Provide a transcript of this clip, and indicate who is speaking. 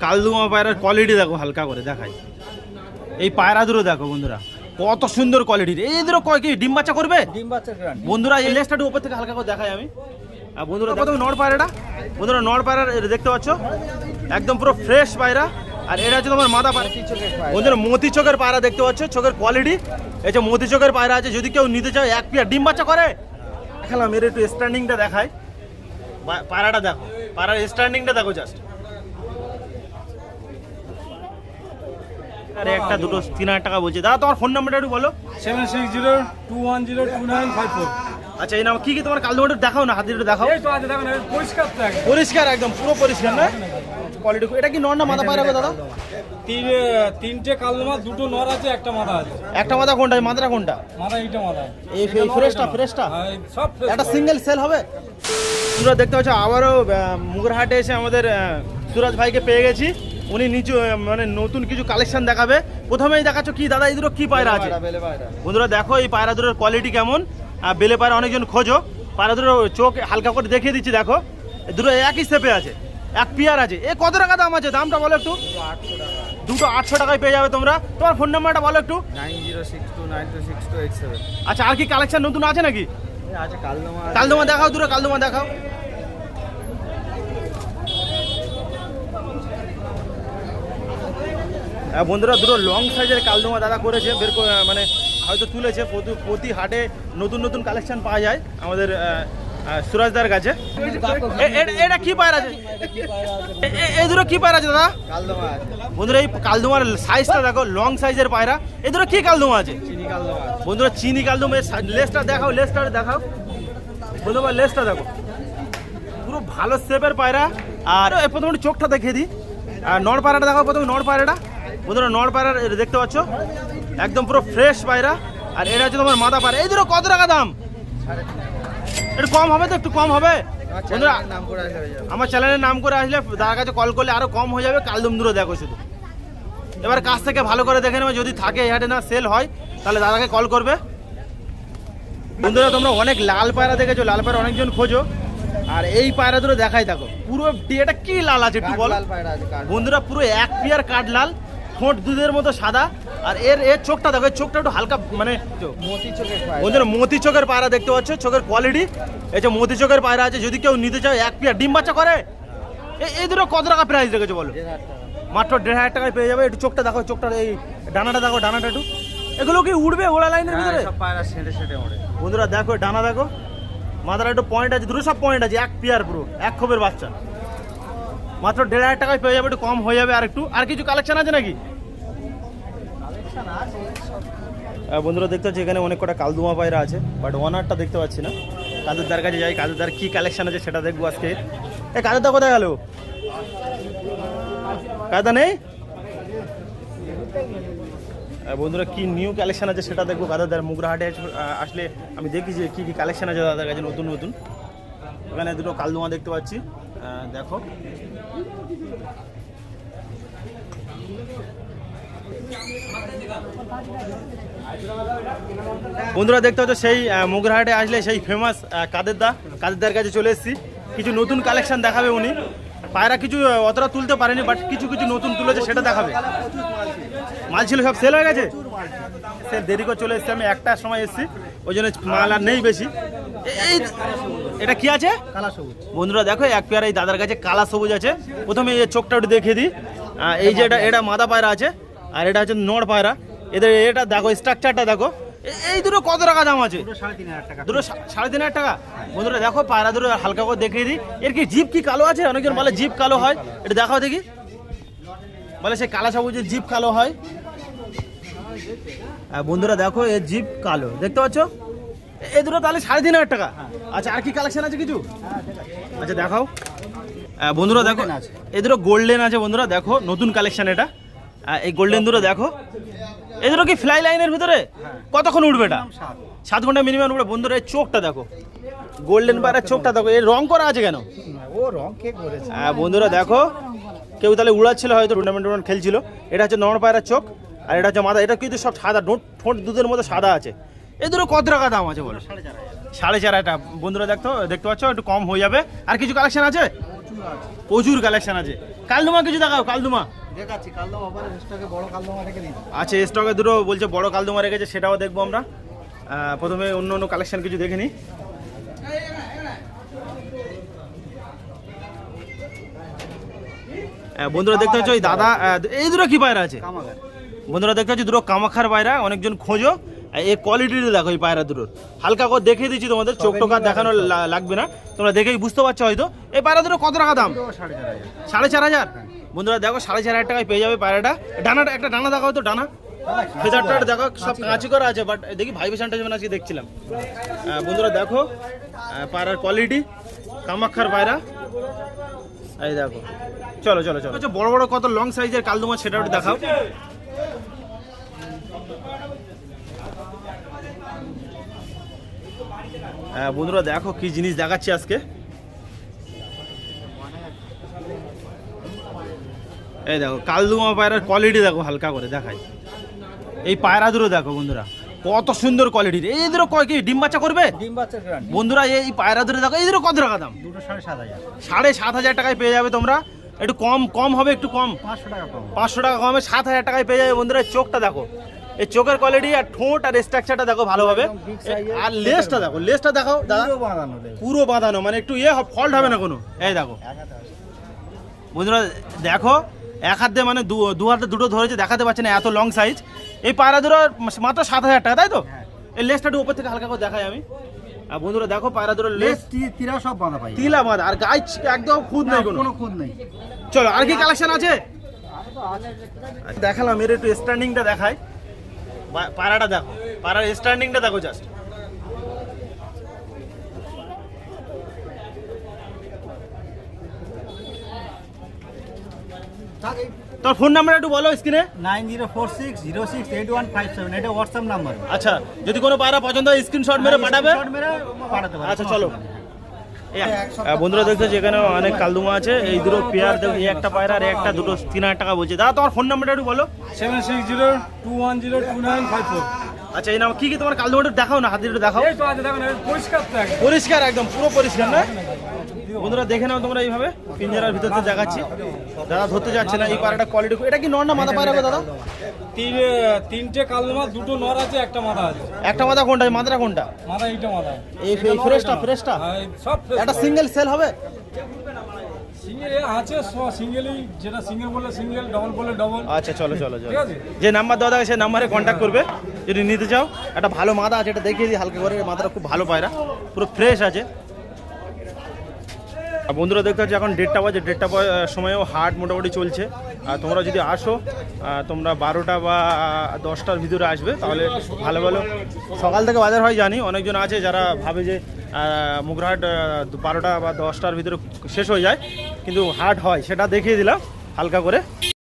Speaker 1: কালদুমা পায়রার কোয়ালিটি দেখো হালকা করে দেখাই। এই পায়রা দুটো দেখো বন্ধুরা কত সুন্দর কোয়ালিটির এই দুটো কয় কি ডিম বাচ্চা করবে?
Speaker 2: ডিম বাচ্চা
Speaker 1: বন্ধুরা এই লেসটা উপর থেকে হালকা করে দেখাই আমি। আর বন্ধুরা প্রথমে নড় পায়রাটা। বন্ধুরা নড় পায়রা এটা দেখতে পাচ্ছ? একদম পুরো ফ্রেশ পায়রা। আর এটা হচ্ছে তোমার মাদা পায়রা। বন্ধুরা মতি চোখের পায়রা দেখতে পাচ্ছ? চোখের কোয়ালিটি এই যে মতি চোখের পায়রা আছে যদি কেউ নিতে চায় এক পিয়া ডিম বাচ্চা করে। দেখালাম এর একটু স্ট্যান্ডিংটা দেখাই। পা- পায়রাটা দেখো। পায়রার স্ট্যান্ডিংটা দেখো জাস্ট আরে একটা দুটো তিন হাজার টাকা বলছে। দাদা তোমার ফোন নাম্বারটা একটু বলো।
Speaker 2: Seven six zero two one zero two nine five four.
Speaker 1: আচ্ছা এই নাম কি কি তোমার দেখাও না হাতে একটু দেখাও।
Speaker 2: এই তো আছে দেখুন পরিষ্কার
Speaker 1: পরিষ্কার একদম পুরো পরিষ্কার না? কোয়ালিটি এটা কি নর না মাথা পায়রা দাদা?
Speaker 2: তিন তিনটে কালো মাছ দুটো নর আছে একটা মাথা আছে।
Speaker 1: একটা মাথা কোনটা মাথাটা কোনটা?
Speaker 2: মাথা এইটা মাথা।
Speaker 1: এই ফ্রেশটা ফ্রেশটা
Speaker 2: হ্যাঁ, সব
Speaker 1: একটা সিঙ্গেল সেল হবে? তোমরা দেখতে পাচ্ছ আবারও মুগরহাটে এসে আমাদের সুরাজ ভাইকে পেয়ে গেছি। উনি নিচু মানে নতুন কিছু কালেকশন দেখাবে। প্রথমেই দেখাচ্ছ কি দাদা এই দুটো কি পায়রা আছে? বন্ধুরা দেখো এই পায়রা দুটোর কোয়ালিটি কেমন। আর বেলে পায়রা অনেকজন খোঁজো। পায়রা দুটো চোখ হালকা করে দেখিয়ে দিচ্ছি দেখো। দুটো একই স্টেপে আছে এক পিয়ার আছে। এ কত টাকা দাম আছে? দামটা বলো একটু। দুটো আটশো টাকায় পেয়ে যাবে তোমরা। তোমার ফোন নাম্বারটা বলো একটু। আচ্ছা আর কি কালেকশন নতুন আছে নাকি?
Speaker 2: কালদমা
Speaker 1: দেখাও দুটো কালদমা দেখাও। বন্ধুরা দুটো লং সাইজের কালদমা দাদা করেছে বের করে- মানে হয়তো তুলেছে প্রতি হাটে নতুন নতুন কালেকশন পাওয়া যায় আমাদের সুরাজদার কাছে। এটা কি পায়রা আছে? এই দুটো কি পায়রা আছে দাদা?
Speaker 2: কালদমা
Speaker 1: বন্ধুরা এই কালদমার সাইজটা দেখো লং সাইজের পায়রা। এই দুটো কি কালদমা আছে?
Speaker 2: চিনি কালদমা
Speaker 1: বন্ধুরা চিনি কালদম এর সা- দেখাও লেসটা দেখাও। বন্ধুরা লেসটা দেখো। পুরো ভালো শেপের পায়রা। আর প্রথমে চোখটা দেখিয়ে দিই। আর নড় পায়রাটা দেখাও প্রথমে নড় পায়রাটা। বন্ধুরা নড় পায়রা দেখতে পাচ্ছ? একদম পুরো ফ্রেশ পায়রা। আর এটা হচ্ছে তোমার মাথা পায়রা। এই দুটো কত টাকা দাম? একটু কম হবে তো একটু কম হবে। বন্ধুরা আমার চ্যানেলের নাম করে আসলে দাদার কাছে কল করলে আরও কম হয়ে যাবে। কালদম দুটো দেখো শুধু। এবার কাছ থেকে ভালো করে দেখে নেবে যদি থাকে হাটে না সেল হয় তাহলে দাদাকে কল করবে। বন্ধুরা তোমরা অনেক লাল পায়রা দেখেছ লাল পায়রা অনেকজন খোঁজো। আর এই পায়রা দুটো দেখাই থাকো পুরো এটা কি লাল আছে একটু বল? বন্ধুরা পুরো এক পিয়ার কাঠ লাল ঠোঁট দুধের মতো সাদা আর এর এর চোখটা দেখো এর চোখটা একটু হালকা মানে
Speaker 2: পায়রা।
Speaker 1: মতি চোখের পায়রা দেখতে পাচ্ছ চোখের কোয়ালিটি এই যে মতি চোখের পায়রা আছে যদি কেউ নিতে চায় এক পিয়া ডিম বাচ্চা করে? এই দুটো কত টাকা প্রাইস রেখেছো বলো? মাত্র দেড় হাজার টাকায় পেয়ে যাবে একটু চোখটা দেখো চোখটা এই ডানাটা দেখো ডানাটা একটু। এগুলো কি উড়বে ওড়া লাইনের ভিতরে?
Speaker 2: পায়রা
Speaker 1: বন্ধুরা দেখো ডানা দেখো। মাথার একটু পয়েন্ট আছে দুটো সব পয়েন্ট আছে এক পিয়ার পুরো এক খোপের বাচ্চা। মাত্র দেড় হাজার টাকায় পেয়ে যাবে, একটু কম হয়ে যাবে আর একটু আর কিছু কালেকশন আছে নাকি? বন্ধুরা দেখতে পাচ্ছি, এখানে অনেক কটা কালদুমা পায়রা আছে বাট ওনারটা দেখতে পাচ্ছি না। কাদেরদার কাছে যাই কাদেরদার কি কালেকশন আছে সেটা দেখব আজকে। এ কাদেরদা কোথায় গেল? কাদা নেই? বন্ধুরা কি নিউ কালেকশন আছে সেটা দেখব কাদাদার মুগরাহাটে আসলে আমি দেখি যে কী কী কালেকশন আছে দাদার কাছে, নতুন নতুন। এখানে দুটো কালদুমা দেখতে পাচ্ছি। দেখো। বন্ধুরা দেখতে হচ্ছে সেই মুগরাহাটে আসলে সেই ফেমাস কাদেরদা। কাদেরদার কাছে চলে এসেছি। কিছু নতুন কালেকশন দেখাবে উনি। পায়রা কিছু অতটা তুলতে পারেনি বাট কিছু কিছু নতুন তুলেছে, সেটা দেখাবে। মাল ছিল সব সেল হয়ে গেছে। সেল দেরি করে চলে এসেছি আমি একটার সময় এসেছি ওই জন্য মাল আর নেই বেশি। এই এটা কি আছে?
Speaker 2: কালা সবুজ।
Speaker 1: বন্ধুরা দেখো এক পেয়ার এই দাদার কাছে কালা সবুজ আছে। প্রথমে এই চোখটা একটু দেখিয়ে দিই। এই যে এটা এটা মাদা পায়রা আছে আর এটা হচ্ছে নড় পায়রা। এদের এটা দেখো স্ট্রাকচারটা দেখো। এই দুটো কত টাকা দাম আছে?
Speaker 2: সাড়ে তিন হাজার টাকা।
Speaker 1: দুটো সাড়ে তিন হাজার টাকা? বন্ধুরা দেখো পায়রা দুটো হালকা করে দেখিয়ে দিই। এর কি জিপ কি কালো আছে? অনেকজন বলে জিপ কালো হয়। এটা দেখাও দেখি। বলে সেই কালা সবুজের জিপ কালো হয়। বন্ধুরা দেখো এর জিপ কালো। দেখতে পাচ্ছ? এ- দুটো তাহলে সাড়ে তিন হাজার টাকা। আচ্ছা আর কি কালেকশন আছে কিছু? আচ্ছা দেখাও। বন্ধুরা দেখো। এই দুটো গোল্ডেন আছে বন্ধুরা দেখো নতুন কালেকশন এটা। এই গোল্ডেন দুটো দেখো। এই দুটো কি ফ্লাই লাইনের ভিতরে? কতক্ষণ উঠবে এটা?
Speaker 2: সাত।
Speaker 1: ঘণ্টা মিনিমাম উঠবে। বন্ধুরা এই চোখটা দেখো। গোল্ডেন পায়রার চোখটা দেখো। এর রং করা আছে কেন?
Speaker 2: ও রং কে করেছে?
Speaker 1: আহ, বন্ধুরা দেখো কেউ তাহলে উড়াচ্ছিল হয়তো টুর্নামেন্ট টুর্নামেন্ট খেলছিল। এটা হচ্ছে নর পায়রার চোখ আর এটা হচ্ছে মাথা এটা কিন্তু সব সাদা ঠোঁট ঠোঁট দুধের মতো সাদা আছে। এই দুটো কত টাকা দাম আছে বলো? সাড়ে চার হাজার বন্ধুরা দেখতো দেখতে পাচ্ছ একটু কম হয়ে যাবে। আর কিছু কালেকশন আছে? প্রচুর কালেকশন আছে। কালদুমা কিছু দেখাও কালদুমা।
Speaker 3: আচ্ছা স্টকে
Speaker 1: দুটো বলছে বড় কালদুমা রেখেছে সেটাও দেখব আমরা। প্রথমে অন্য অন্য কালেকশন কিছু দেখে নিই আহ, বন্ধুরা দেখতে হচ্ছে ওই দাদা এই দুটো কি পায়রা আছে? বন্ধুরা দেখতে হচ্ছে দুটো কামাখার পায়রা অনেকজন খোঁজো। এই কোয়ালিটিটা দেখো এই পায়রা দুটোর। হালকা করে দেখিয়ে দিচ্ছি তোমাদের চোখ টোক দেখানো লাগবে না। তোমরা দেখেই বুঝতে পারছ হয়তো। এই পায়রা দুটো কত টাকা দাম?
Speaker 3: সাড়ে চার হাজার।
Speaker 1: হাজার? বন্ধুরা দেখো সাড়ে চার হাজার টাকায় পেয়ে যাবে পায়রাটা। ডানাটা একটা ডানা দেখাও তো ডানা। ফেদারটা দেখো সব কাঁচি করা আছে বাট দেখি ভাইব্রেশনটা যেমন আজকে দেখছিলাম। বন্ধুরা দেখো পায়রার কোয়ালিটি কামাক্ষার পায়রা। এই দেখো। চলো চলো চলো। আচ্ছা বড় বড় কত লং সাইজের কালদুমা সেটা একটু দেখাও। হ্যাঁ বন্ধুরা দেখো কি জিনিস দেখাচ্ছি আজকে। এই দেখো কালদুমা পায়রার কোয়ালিটি দেখো হালকা করে দেখাই। এই পায়রা দুটো দেখো বন্ধুরা। কত সুন্দর কোয়ালিটির এই কয় কি ডিম বাচ্চা করবে?
Speaker 3: ডিম গ্রান্ড
Speaker 1: বন্ধুরা এই পায়রা ধরে দেখো এই দুটো কত টাকা দাম?
Speaker 3: দুটো সাড়ে সাত হাজার।
Speaker 1: সাড়ে সাত হাজার টাকায় পেয়ে যাবে তোমরা। একটু কম কম হবে একটু কম।
Speaker 3: পাঁচশো টাকা কম
Speaker 1: পাঁচশো টাকা কমে সাত হাজার টাকায় পেয়ে যাবে বন্ধুরা চোখটা দেখো। এই চোখের কোয়ালিটি আর ঠোঁট আর স্ট্রাকচারটা দেখো ভালোভাবে। আর লেসটা দেখো লেসটা দেখাও দাদা।
Speaker 3: পুরো বাঁধানো
Speaker 1: মানে একটু ইয়ে ফল্ট হবে না কোনো। এই দেখো। বন্ধুরা দেখো এক হাত দিয়ে মানে দু দু হাতে দুটো ধরেছে দেখাতে পারছে না এত লং সাইজ এই পায়রা দুটো মাত্র সাত হাজার টাকা তাই তো?
Speaker 3: হ্যাঁ।
Speaker 1: এই লেসটা একটু উপর থেকে হালকা করে দেখাই আমি। আর বন্ধুরা দেখো পায়রা দুটো লেস
Speaker 3: তিরা সব বাঁধা পাই
Speaker 1: তিলা বাঁধা আর গাছ একদম খুদ নেই কোনো।
Speaker 3: খুদ নেই।
Speaker 1: চলো আর কি কালেকশন আছে? দেখালাম এর একটু স্ট্যান্ডিংটা দেখাই। পা- পায়রাটা দেখো পায়রার স্ট্যান্ডিংটা দেখো জাস্ট তোর ফোন নাম্বার একটু বলো স্ক্রিনে।
Speaker 3: Nine zero four six zero six eight one five seven এটা হোয়াটসঅ্যাপ নাম্বার।
Speaker 1: আচ্ছা যদি কোনো পায়রা পছন্দ হয় স্ক্রিনশট মেরে পাঠাবে?
Speaker 3: মেরে পাঠাতে পারে
Speaker 1: আচ্ছা, চলো। বন্ধুরা দেখছ যেখানে অনেক কালদুমা আছে। এই দুটো পেয়ার দেখো এই একটা পায়রা আর একটা দুটো তিন হাজার টাকা বলছে। দাদা তোমার ফোন নাম্বারটা একটু বলো।
Speaker 2: Seven six zero two one zero two nine five four.
Speaker 1: আচ্ছা এই নাম কি কি তোমার কালদুমাটা দেখাও না হাতে একটু দেখাও।
Speaker 2: এই তো আছে দেখুন এই পরিষ্কার তো একদম।
Speaker 1: পরিষ্কার একদম পুরো পরিষ্কার না? বন্ধুরা দেখে নাও তোমরা এইভাবে। পিঞ্জারার ভিতর দিয়ে দেখাচ্ছি। দাদা ধরতে যাচ্ছে না এই পায়রাটা কোয়ালিটি এটা কি নর না মাথা পায়রা দাদা?
Speaker 2: তিন তিনটে কালদমা দুটো নর আছে একটা মাথা আছে।
Speaker 1: একটা মাথা কোনটা? মাথাটা কোনটা?
Speaker 2: মাথা এইটা মাথা
Speaker 1: এই ফ্রেশটা ফ্রেশটা?
Speaker 2: হ্যাঁ, সব
Speaker 1: একটা সিঙ্গেল সেল হবে?
Speaker 2: সিঙ্গেল আছে সিঙ্গেলই যেটা সিঙ্গেল বলে সিঙ্গেল ডবল বলে ডবল
Speaker 1: আচ্ছা চলো চলো চলো। যে নাম্বার সেই নাম্বারে কন্ট্যাক্ট করবে। যদি নিতে চাও একটা ভালো মাথা আছে এটা দেখিয়ে দিই হালকা করে। মাথাটা খুব ভালো পায়রা। পুরো ফ্রেশ আছে। বন্ধুরা দেখতে এখন দেড়টা বাজে, দেড়টা সময়েও হাট মোটামুটি চলছে। আর তোমরা যদি আসো তোমরা বারোটা বা দশটার ভিতরে আসবে, তাহলে ভালো ভালো সকাল থেকে বাজার হয়, জানি। অনেকজন আছে যারা ভাবে যে মুগরাহাট বারোটা বা দশটার ভিতরে শেষ হয়ে যায়। কিন্তু হাট হয়, সেটা দেখিয়ে দিলাম, হালকা করে।